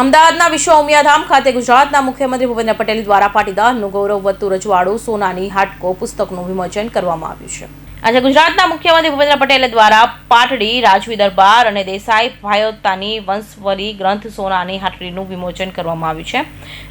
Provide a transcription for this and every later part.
અમદાવાદના વિશ્વ ઉમિયાધામ ખાતે ગુજરાતના મુખ્યમંત્રી ભૂપેન્દ્ર પટેલ દ્વારા પાટીદારનું ગૌરવ વધતું રજવાડું સોનાની હાટકો પુસ્તકનું વિમોચન કરવામાં આવ્યું છે. આજે ગુજરાતના મુખ્યમંત્રી ભૂપેન્દ્ર પટેલ દ્વારા પાટડી, રાજવી દરબાર અને દેસાઈ ભાયોતાની વંશવરી ગ્રંથ સોનાની હાટડીનું વિમોચન કરવામાં આવ્યું છે.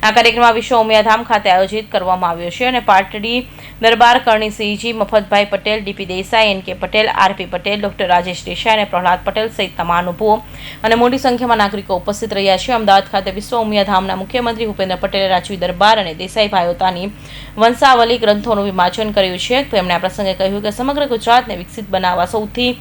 આ કાર્યક્રમમાં વિશ્વ ઉમિયાધામ ખાતે આયોજિત કરવામાં આવ્યો છે અને Patdi Darbar Karnisinhji Mafatbhai Patel, DP Desai, N K Patel, RP Patel, doctor Rajesh Desai અને પ્રહલાદ પટેલ સહિત તમામ અનુભવો. અને મોટી સંખ્યામાં નાગરિકો ઉપસ્થિત રહ્યા છે. અમદાવાદ ખાતે વિશ્વ ઉમિયાધામના મુખ્યમંત્રી ભૂપેન્દ્ર પટેલે રાજવી દરબાર અને દેસાઈ ભાઈઓતાની વંશાવલી ગ્રંથોનું વિમાચન કર્યું છે. તેમણે આ પ્રસંગે કહ્યું કે સમગ્ર ગુજરાતને વિકસિત બનાવવા સૌથી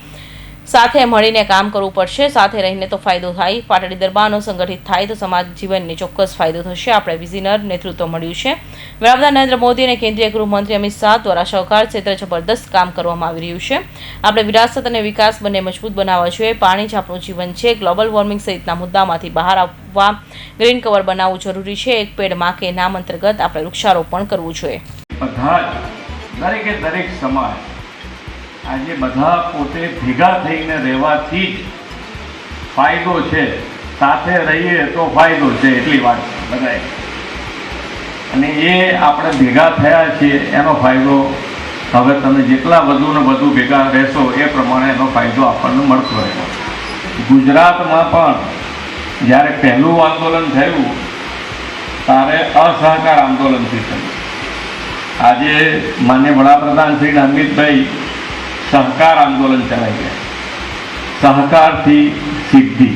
સાથે મળીને કામ કરવું પડશે. સાથે રહીને તો ફાયદો થાય. પાટડી દરબારનો સંગઠિત થાય તો સમાજ જીવનને ચોક્કસ ફાયદો થશે. આપણે વિઝિનર નેતૃત્વ મળ્યું છે. વડાપ્રધાન નરેન્દ્ર મોદી અને કેન્દ્રીય ગૃહમંત્રી અમિત શાહ દ્વારા સહકાર ક્ષેત્રે જબરદસ્ત કામ કરવામાં આવી રહ્યું છે. આપણે વિરાસત અને વિકાસ બંને મજબૂત બનાવવા જોઈએ. પાણી જ આપણું જીવન છે. ગ્લોબલ વોર્મિંગ સહિતના મુદ્દામાંથી બહાર આવવા ગ્રીન કવર બનાવવું જરૂરી છે. એક પેડમાં કે નામ અંતર્ગત આપણે વૃક્ષારોપણ કરવું જોઈએ. બધા દરેકે દરેક સમાજ આજે બધા પોતે ભેગા થઈને રહેવાથી જ ફાયદો છે. સાથે રહીએ તો ફાયદો છે. એટલી વાત છે બધાએ. અને એ આપણે ભેગા થયા છીએ, એનો ફાયદો હવે તમે જેટલા વધુ ને વધુ ભેગા રહેશો, એ પ્રમાણે એનો ફાયદો આપણને મળતો રહેશે. ગુજરાતમાં પણ જ્યારે પહેલું આંદોલન થયું, ત્યારે અસહકાર આંદોલનથી થયું. આજે માન્ય વડાપ્રધાન શ્રી અમિતભાઈ સહકાર આંદોલન ચલાવી ગયા. સહકારથી સિદ્ધિ.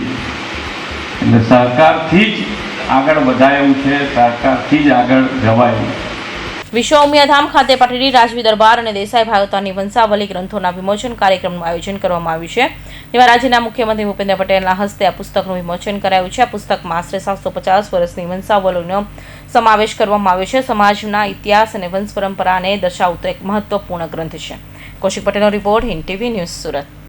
એટલે સહકારથી જ આગળ વધાયું છે, સરકારથી જ આગળ જવાય. વિશ્વ ઉમિયાધામ ખાતે પાટડી રાજવી દરબાર અને દેસાઈ ભાગવતાની વંશાવલી ગ્રંથોના વિમોચન કાર્યક્રમનું આયોજન કરવામાં આવ્યું છે. તેમાં રાજ્યના મુખ્યમંત્રી ભૂપેન્દ્ર પટેલના હસ્તે આ પુસ્તકનું વિમોચન કરાયું છે. આ પુસ્તકમાં આશરે સાતસો પચાસ વર્ષની વંશાવલીનો સમાવેશ કરવામાં આવ્યો છે. સમાજના ઇતિહાસ અને વંશ પરંપરાને દર્શાવતો એક મહત્વપૂર્ણ ગ્રંથ છે. કૌશિક પટેલનો report Hind TV news Surat.